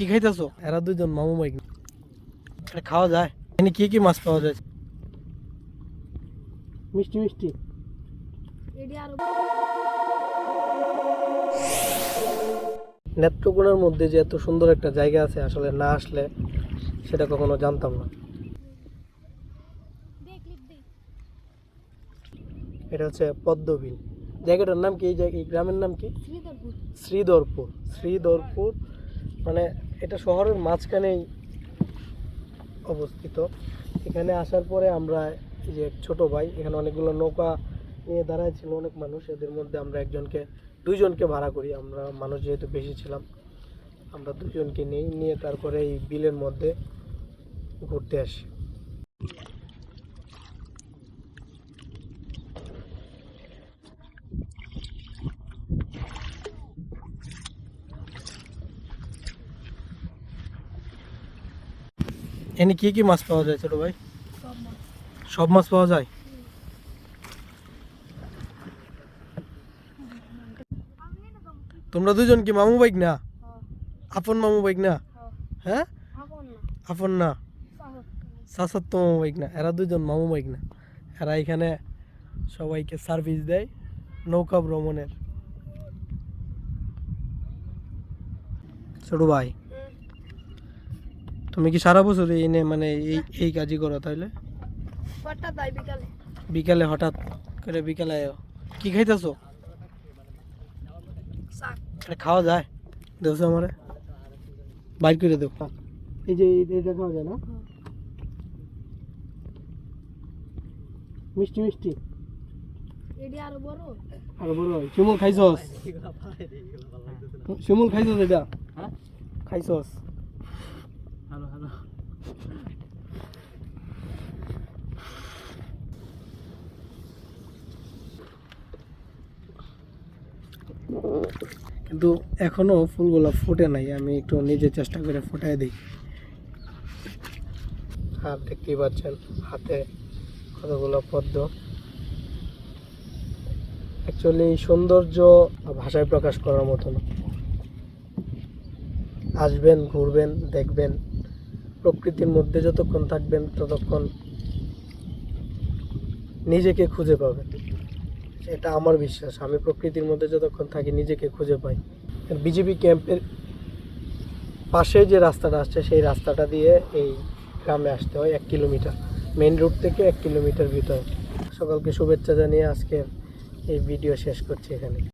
কি খাইতেছো? এরা দুজন মামু মাইক এটা খাওয়া যায়। এখানে কি কি মাছ পাওয়া যায়? মিষ্টি মিষ্টি। নেত্রকোনার মধ্যে যে এত সুন্দর একটা জায়গা আছে আসলে না আসলে সেটা কখনো জানতাম না। এটা হচ্ছে পদ্মবিল। জায়গাটার নাম কি? এই জায়গা এই গ্রামের নাম কি? শ্রীধরপুর। শ্রীধরপুর মানে এটা শহরের মাঝখানেই অবস্থিত। এখানে আসার পরে আমরা এই যে ছোট ভাই, এখানে অনেকগুলো নৌকা নিয়ে দাঁড়ায় ছিল অনেক মানুষ। এদের মধ্যে আমরা একজনকে, দুইজনকে ভাড়া করি। আমরা মানুষ যেহেতু বেশি ছিলাম, আমরা দুজনকে নিই নিয়ে তারপরে এই বিলের মধ্যে ঘুরতে আসি। এখানে কি কি মাছ পাওয়া যায় ছোট ভাই? সব মাছ পাওয়া যায়? তোমরা দুজন কি মামু বাইক না? আপন মামু বাইক না? হ্যাঁ? আপন না? সাসাত তো মামু বাইক না, এরা দুজন মামু বাইক না। এরা এখানে সবাইকে সার্ভিস দেয় নৌকা ভ্রমণের। ছোট ভাই তুমি কি সারা বছর এই নে মানে এই এই কাজই করো তাইলে? বিকালে। হঠাৎ করে বিকালে আয়ো। কি খাইতেছো? এটা খাওয়া যায়। দেখছ আমারে। বাইর করে দেও। এই যে এই- এইটা খাওয়া যায় না? মিষ্টি মিষ্টি। আর বড়। শিমুল খাইছস? শিমুল খাইছস এটা? খাইছস? হ্যালো হ্যালো কিন্তু এখনও ফুলগুলো ফুটে নাই, আমি একটু নিজে চেষ্টা করে ফুটাই দিই। আর দেখতেই পাচ্ছেন, হাতে কতগুলো পদ্ম। অ্যাকচুয়ালি সৌন্দর্য ভাষায় প্রকাশ করার মতো না আসবেন, ঘুরবেন, দেখবেন। প্রকৃতির মধ্যে যতক্ষণ থাকবেন, ততক্ষণ নিজেকে খুঁজে পাবেন। এটা আমার বিশ্বাস। আমি প্রকৃতির মধ্যে যতক্ষণ থাকি, নিজেকে খুঁজে পাই। বিজেপি ক্যাম্পের পাশে যে রাস্তাটা আসছে, সেই রাস্তাটা দিয়ে এই গ্রামে আসতে হয় এক কিলোমিটার। মেইন রোড থেকে এক কিলোমিটার ভিতরে। সকলকে শুভেচ্ছা জানিয়ে আজকে এই ভিডিও শেষ করছি এখানে।